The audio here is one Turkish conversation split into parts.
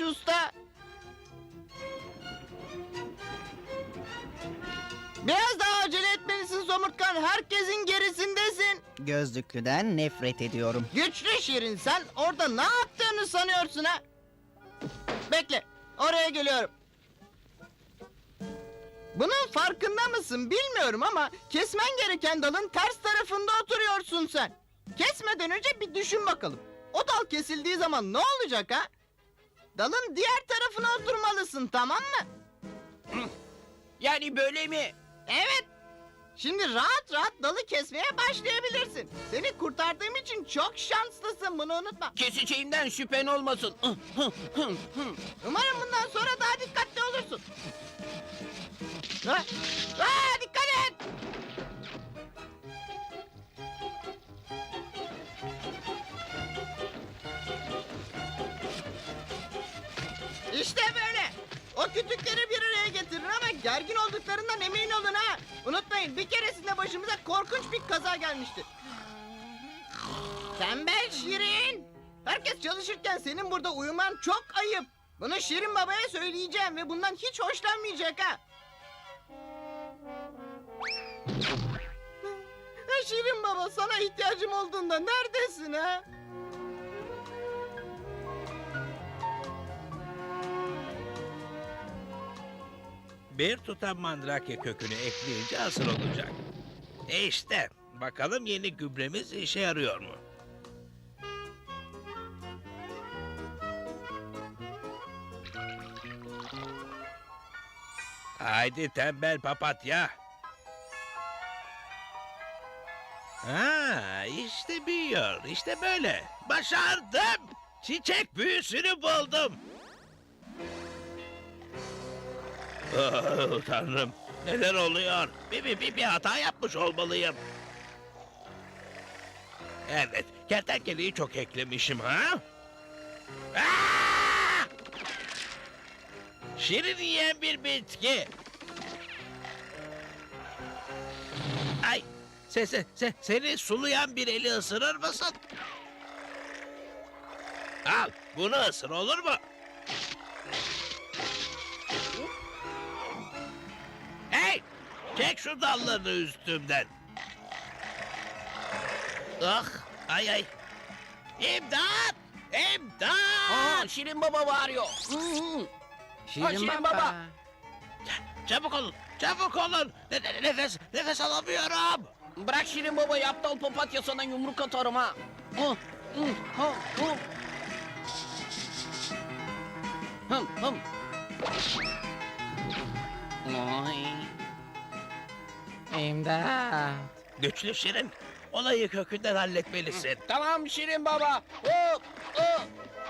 Usta? Biraz daha acele etmelisin Somurtkan. Herkesin gerisindesin. Gözlüklüden nefret ediyorum. Güçlü Şirin sen orada ne yaptığını sanıyorsun ha? Bekle. Oraya geliyorum. Bunun farkında mısın bilmiyorum ama kesmen gereken dalın ters tarafında oturuyorsun sen. Kesmeden önce bir düşün bakalım. O dal kesildiği zaman ne olacak ha? Dalın diğer tarafına oturmalısın tamam mı? Yani böyle mi? Evet. Şimdi rahat rahat dalı kesmeye başlayabilirsin. Seni kurtardığım için çok şanslısın bunu unutma. Keseceğimden şüphen olmasın. Umarım bundan sonra daha dikkatli olursun. Ha? Ha, dikkat et. İşte böyle. O kütükleri bir araya getirin ama gergin olduklarından emin olun ha. Unutmayın bir keresinde başımıza korkunç bir kaza gelmişti. Tembel Şirin. Herkes çalışırken senin burada uyuman çok ayıp. Bunu Şirin babaya söyleyeceğim ve bundan hiç hoşlanmayacak. Ha, Şirin baba sana ihtiyacım olduğunda neredesin ha? Bir tutam mandrake kökünü ekleyince hazır olacak. E işte, bakalım yeni gübremiz işe yarıyor mu? Haydi tembel papatya. Ha, işte büyüyor. İşte böyle. Başardım. Çiçek büyüsünü buldum. Oh, tanrım. Neler oluyor? Bir, bir, bir, bir hata yapmış olmalıyım. Evet, kertenkeleyi çok eklemişim ha? Aa! Şirin yiyen bir bitki. Ay, se, se, se, seni sulayan bir eli ısırır mısın? Al, bunu ısır olur mu? Çek şu dallarını üstümden. Ah! Ay ay! İmdat! İmdat! Aa, Şirin Baba bağırıyor. Hı hı. Şirin baba. Çabuk olun! Çabuk olun! Ne, ne- nefes, nefes alamıyorum! Bırak Şirin Baba aptal papatya sana yumruk atarım ha. Hı, hı, hı, hı. Hım hım. Ay. İmdat. Güçlü Şirin, olayı kökünden halletmelisin. Tamam Şirin Baba. Hı, hı,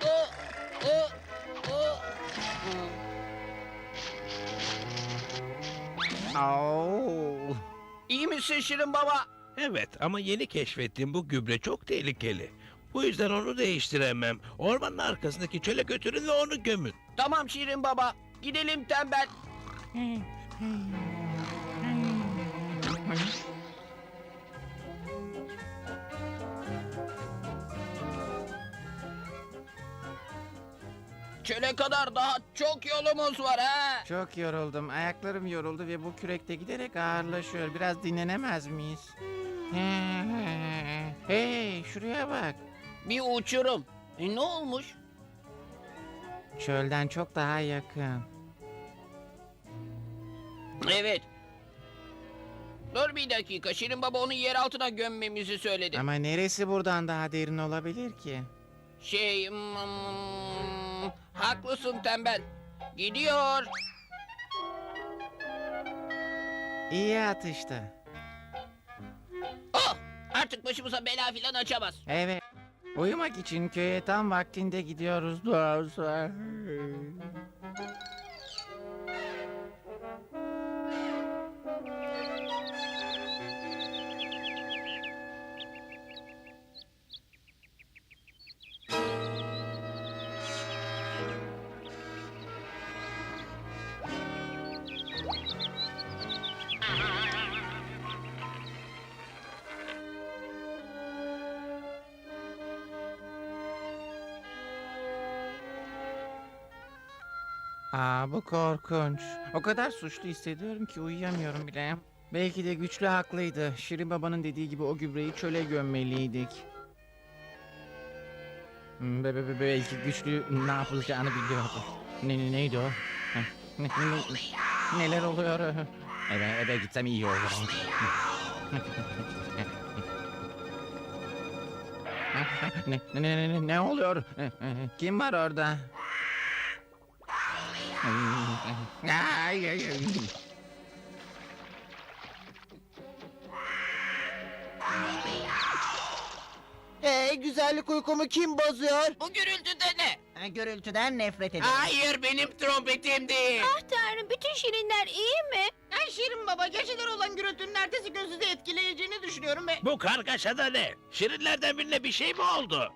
hı, hı, hı. Oo. İyi misin Şirin Baba? Evet ama yeni keşfettiğim bu gübre çok tehlikeli. Bu yüzden onu değiştiremem. Ormanın arkasındaki çöle götürün ve onu gömün. Tamam Şirin Baba. Gidelim tembel. Çöle kadar daha çok yolumuz var ha. Çok yoruldum. Ayaklarım yoruldu ve bu kürekte giderek ağırlaşıyor. Biraz dinlenemez miyiz? Hey şuraya bak. Bir uçurum. E, ne olmuş? Çölden çok daha yakın. Evet. Dur bir dakika. Şirin Baba onu yer altına gömmemizi söyledi. Ama neresi buradan daha derin olabilir ki? Şey... hmm, haklısın tembel. Gidiyor. İyi atıştı. Oh! Artık başımıza bela filan açamaz. Evet. Uyumak için köye tam vaktinde gidiyoruz Aa, bu korkunç. O kadar suçlu hissediyorum ki uyuyamıyorum bile. Belki de güçlü haklıydı. Şirin babanın dediği gibi o gübreyi çöle gömmeliydik. Hmm, Be, be- be- belki güçlü ne yapılacağını biliyordu. Ne, ne- neydi o? Heh, ne- ne- neler oluyor? Eve, eve gitsem iyi olur. ne, ne, ne, ne, ne oluyor? Kim var orada? Ay, ay, ay. Ee, güzellik uykumu kim bozuyor? Bu gürültü de ne? Ha, Gürültüden nefret ederim. Hayır benim trompetim değil. Ah tanrım bütün şirinler iyi mi? Ben Şirin Baba geceler olan gürültünün ertesi gün sizi etkileyeceğini düşünüyorum ve... Bu kargaşada ne? Şirinlerden birine bir şey mi oldu?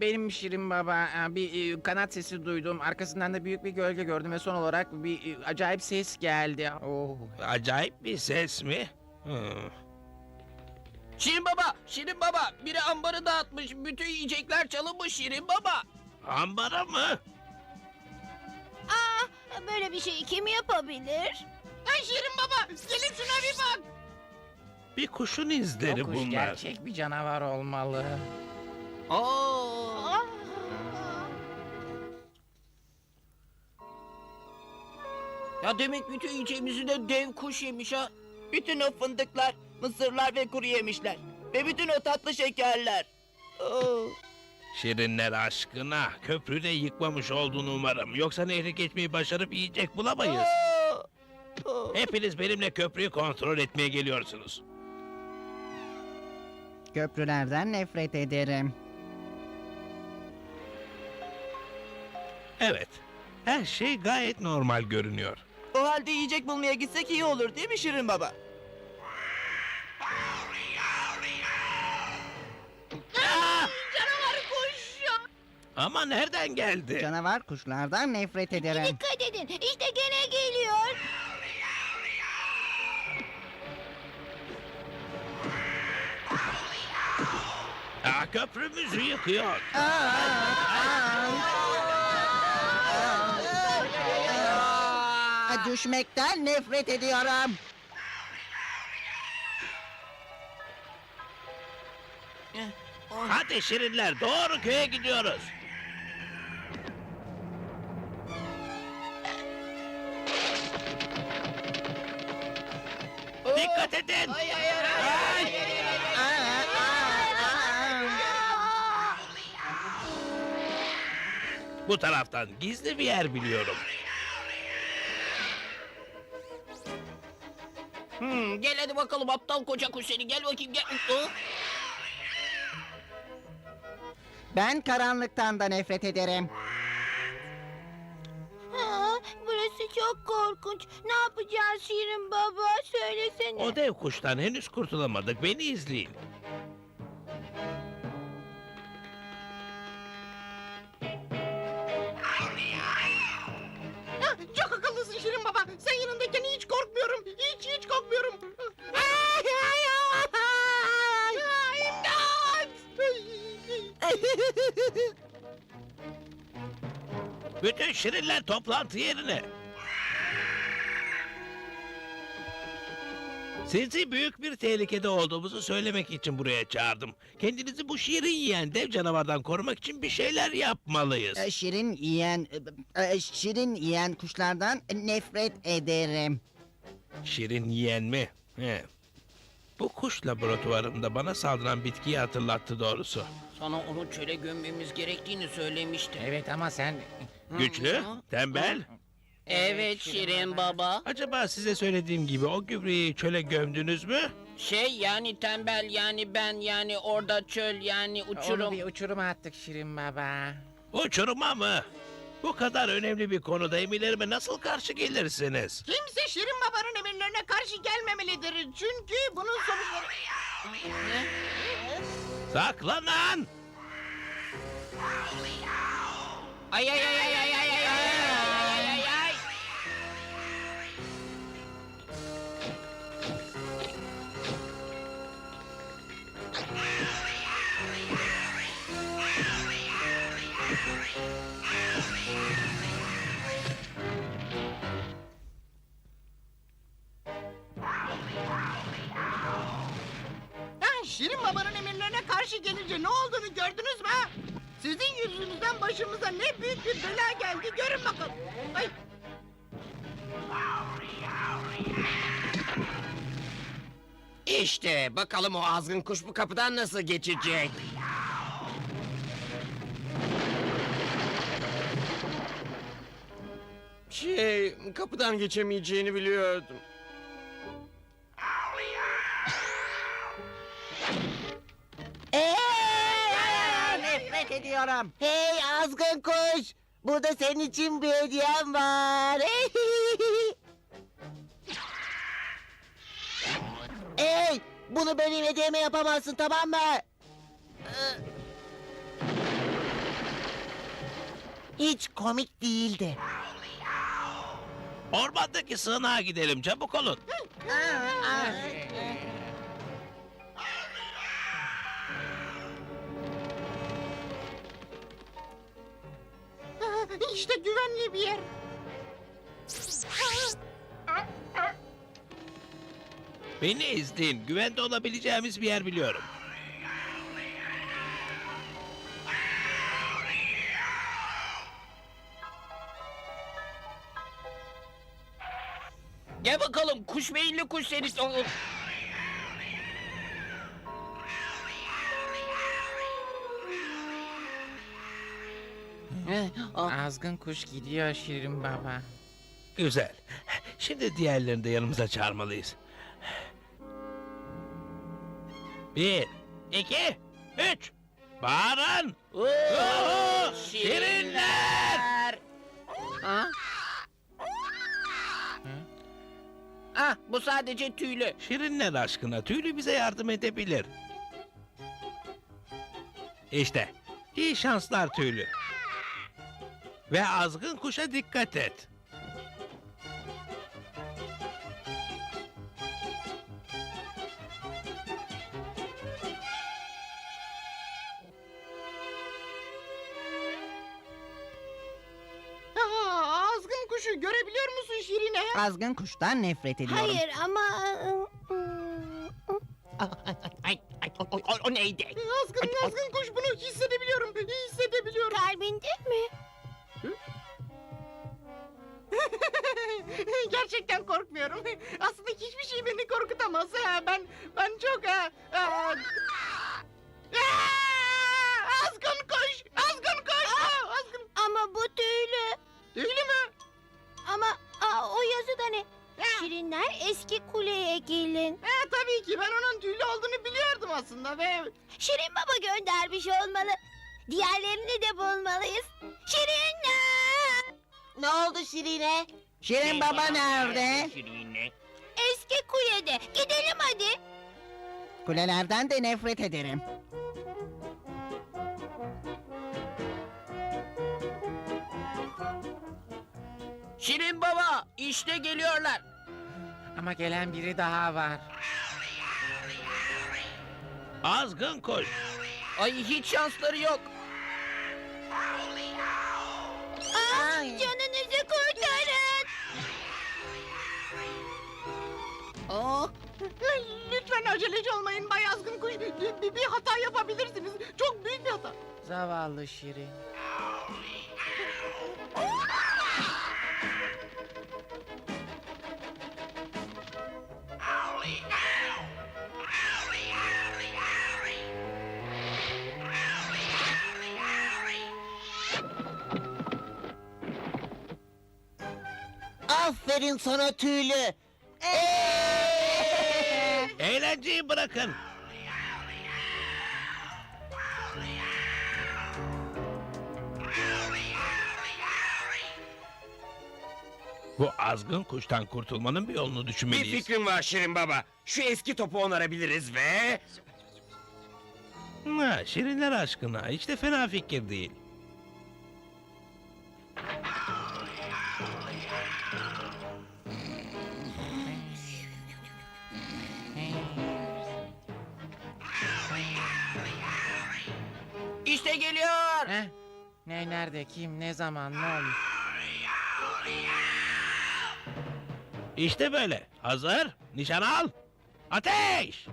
Benim Şirin Baba e, bir e, kanat sesi duydum. Arkasından da büyük bir gölge gördüm ve son olarak bir e, acayip ses geldi. Oh. Acayip bir ses mi? Hı. Şirin baba, Şirin baba. Biri ambarı dağıtmış. Bütün yiyecekler çalınmış Şirin baba. Ambara mı? Aa böyle bir şeyi kim yapabilir? Ay Şirin Baba gelin şuna bir bak. Bir kuşun izleri O kuş bunlar. gerçek bir canavar olmalı. Ah. Ya demek bütün yiyeceğimizi de dev kuş yemiş ha. Bütün o fındıklar, mısırlar ve kuru yemişler. Ve bütün o tatlı şekerler. Oo. Şirinler aşkına köprüde yıkmamış olduğunu umarım. Yoksa nehri geçmeyi başarıp yiyecek bulamayız. Oo. Oo. Hepiniz benimle köprüyü kontrol etmeye geliyorsunuz. Köprülerden nefret ederim. Evet. Her şey gayet normal görünüyor. O halde yiyecek bulmaya gitsek iyi olur değil mi Şirin Baba? Canavar kuş ya. Ama nereden geldi? Canavar kuşlardan nefret ederim. Dikkat edin işte gene geliyor. Aa, köprümüzü yıkıyor. Ha, Düşmekten nefret ediyorum. Hadi Şirinler doğru köye gidiyoruz. Dikkat edin. Bu taraftan gizli bir yer biliyorum. Hmm, gel hadi bakalım aptal koca kuş seni. Gel bakayım gel. Oh. Ben karanlıktan da nefret ederim. Aa, burası çok korkunç. Ne yapacağız Şirin baba söylesene. O dev kuştan henüz kurtulamadık. Beni izleyin. Sen yanındayken hiç korkmuyorum. Hiç hiç korkmuyorum. Ay, ay, ay. Ay, İmdat! Bütün Şirinler toplantı yerine. Sizi büyük bir tehlikede olduğumuzu söylemek için buraya çağırdım. Kendinizi bu şirin yiyen dev canavardan korumak için bir şeyler yapmalıyız. E, Şirin yiyen, e, şirin yiyen kuşlardan nefret ederim. Şirin yiyen mi? He. Bu kuş laboratuvarında bana saldıran bitkiyi hatırlattı doğrusu. Sana onu çöle gömmemiz gerektiğini söylemiştim. Evet ama sen... Güçlü, tembel. Evet Şirin Baba. Acaba size söylediğim gibi o gübreyi çöle gömdünüz mü? Şey yani tembel yani ben yani orada çöl yani Onu uçurum. bir uçuruma attık Şirin Baba. Uçuruma mı? Bu kadar önemli bir konuda emirlerime nasıl karşı gelirsiniz? Kimse Şirin Baba'nın emirlerine karşı gelmemelidir. Çünkü bunun sonuçları... Saklanan! Ay ay ay ay ay karşı gelince ne olduğunu gördünüz mü? Sizin yüzünüzden başımıza ne büyük bir bela geldi görün bakalım. Ay. İşte bakalım o azgın kuş bu kapıdan nasıl geçecek? Şey, kapıdan geçemeyeceğini biliyordum. Ediyorum. Hey azgın kuş. Burada senin için bir hediyem var. hey bunu benim hediyeme yapamazsın tamam mı? Hiç komik değildi. Ormandaki sığınağa gidelim çabuk olun. İşte güvenli bir yer. Beni izleyin. Güvende olabileceğimiz bir yer biliyorum. Gel bakalım kuş beyinli kuş seni. O- Azgın kuş gidiyor Şirin Baba. Güzel. Şimdi diğerlerini de yanımıza çağırmalıyız. Bir, iki, üç. Bağırın. Oo, Şirinler. Ha? Ah bu sadece tüylü. Şirinler aşkına tüylü bize yardım edebilir. İşte iyi şanslar tüylü. Ve azgın kuşa dikkat et. Aa, azgın kuşu görebiliyor musun Şirine? Azgın kuştan nefret ediyorum. Hayır ama... Ay, ay, o, o, o neydi? Azgın, azgın kuş bunu hissedebiliyorum. Hissedebiliyorum. Kalbinde mi? Gerçekten korkmuyorum. Aslında hiçbir şey beni korkutamaz. Ha. Ben ben çok ha. Aa, azgın kuş, azgın kuş. Aa, azgın. Ama bu tüylü. Tüylü mü? Ama aa, o yazı da ne? Şirinler eski kuleye gelin. Ha, tabii ki ben onun tüylü olduğunu biliyordum aslında ve Şirin Baba göndermiş olmalı. Diğerlerini de bulmalıyız. Şirinler! Ne oldu Şirine? Şirin baba nerede? Şirine. Eski kulede. Gidelim hadi. Kulelerden de nefret ederim. Şirin baba işte geliyorlar. Ama gelen biri daha var. Azgın kuş. Ay hiç şansları yok. Aa, canınızı lütfen aceleci olmayın Bay Azgın Kuş. Bir, bir- bir hata yapabilirsiniz. Çok büyük bir hata. Zavallı Şirin. Aferin sana tüylü. Eğlenceyi bırakın. Bu azgın kuştan kurtulmanın bir yolunu Bir düşünmeliyiz. fikrim var Şirin Baba. Şu eski topu onarabiliriz ve... Ha, şirinler aşkına hiç de fena fikir değil. Biri geliyor. Heh. Ne nerede kim ne zaman ne olmuş? İşte böyle. Hazır. Nişan al. Ateş!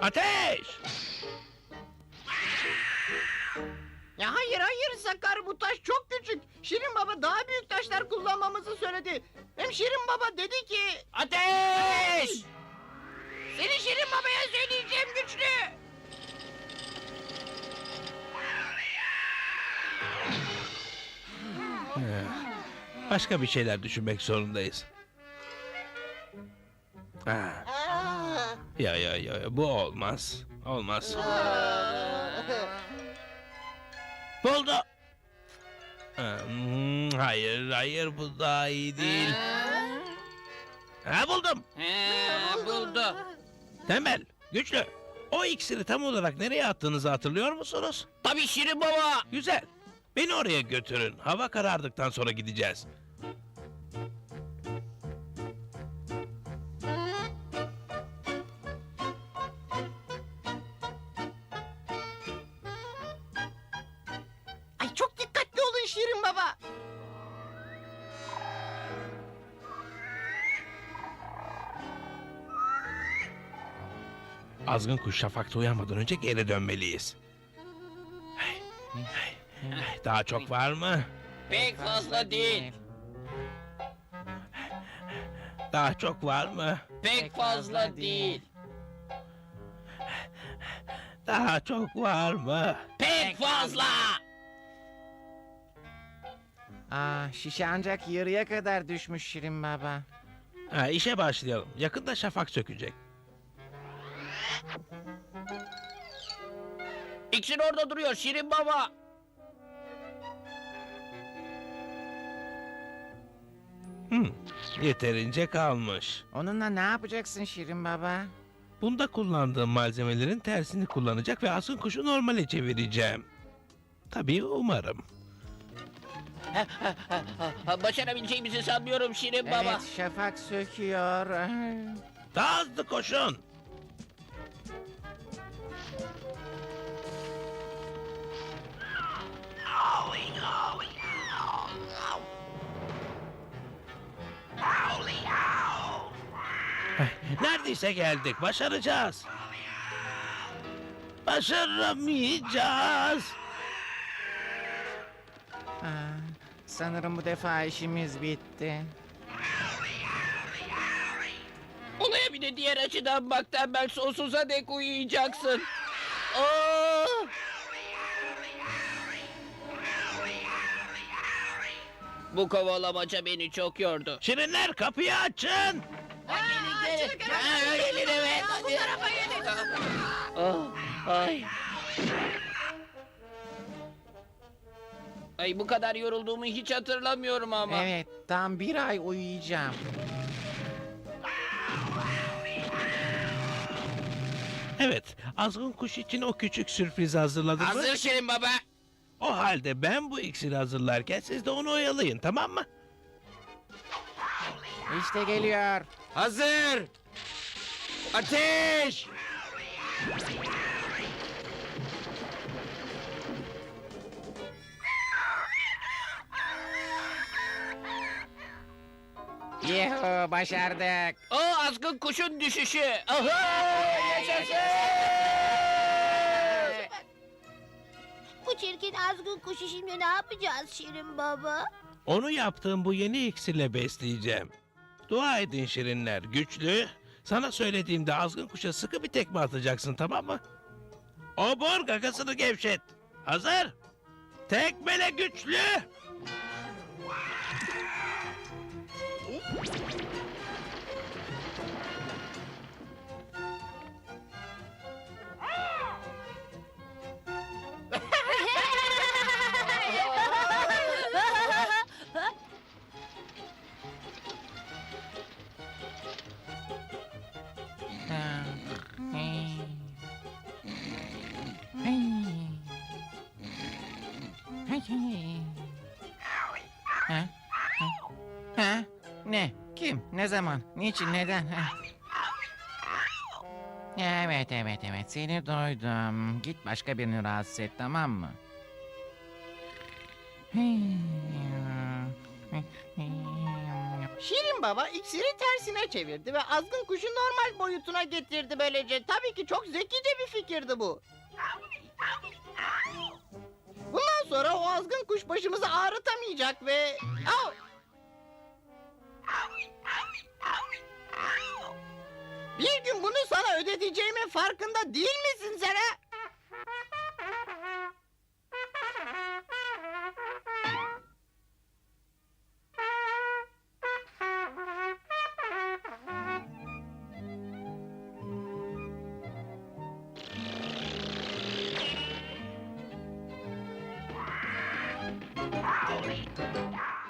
Ateş! Ya hayır hayır Sakar bu taş çok küçük. Şirin Baba daha büyük taşlar kullanmamızı söyledi. Hem Şirin Baba dedi ki... Ateş! Seni Şirin Baba'ya söyleyeceğim güçlü. Başka bir şeyler düşünmek zorundayız. Ha, ya ya ya bu olmaz. Olmaz. Buldu. Hmm, hayır hayır bu daha iyi değil. Ha buldum. He, buldu. Tembel, güçlü. O iksiri tam olarak nereye attığınızı hatırlıyor musunuz? Tabii Şirin Baba. Güzel. Beni oraya götürün. Hava karardıktan sonra gideceğiz. Azgın kuş şafakta uyanmadan önce geri dönmeliyiz. Hey, hey, hey, Daha çok var mı? Pek fazla değil. Daha çok var mı? Pek fazla değil. Daha çok var mı? Pek fazla. Aa, şişe ancak yarıya kadar düşmüş Şirin Baba. Ha, işe başlayalım. Yakında şafak sökecek. İksir orada duruyor Şirin Baba. Hmm, yeterince kalmış. Onunla ne yapacaksın Şirin Baba? Bunda kullandığım malzemelerin tersini kullanacak ve azgın kuşu normale çevireceğim. Tabii umarım. Başarabileceğimizi sanmıyorum Şirin Baba. Evet, şafak söküyor. Daha hızlı koşun. Neredeyse geldik. Başaracağız. Başaramayacağız. Aa, sanırım bu defa işimiz bitti. Olaya bir de diğer açıdan bak tembel sonsuza dek uyuyacaksın. Aa! Bu kovalamaca beni çok yordu. Şirinler kapıyı açın. Gelin gelin evet. Bu tarafa gelin. Ah, ay. Ay bu kadar yorulduğumu hiç hatırlamıyorum ama. Evet, tam bir ay uyuyacağım. Evet, azgın kuş için o küçük sürprizi hazırladın mı? Hazır Şirin Baba. O halde ben bu iksiri hazırlarken siz de onu oyalayın tamam mı? İşte geliyor. Hazır. Ateş. Yuhu, başardık. O azgın kuşun düşüşü. Aha! Yaşasın! Bu çirkin azgın kuşu şimdi ne yapacağız Şirin Baba? Onu yaptığım bu yeni iksirle besleyeceğim. Dua edin şirinler, güçlü. Sana söylediğimde azgın kuşa sıkı bir tekme atacaksın tamam mı? Obur gagasını gevşet. Hazır. Tekmele güçlü. Ne zaman? Niçin? Neden? evet evet evet seni duydum. Git başka birini rahatsız et tamam mı? Şirin Baba iksiri tersine çevirdi ve azgın kuşu normal boyutuna getirdi böylece. Tabii ki çok zekice bir fikirdi bu. Bundan sonra o azgın kuş başımızı ağrıtamayacak ve... Aa! Bir gün bunu sana ödeteceğimin farkında değil misin sen ha?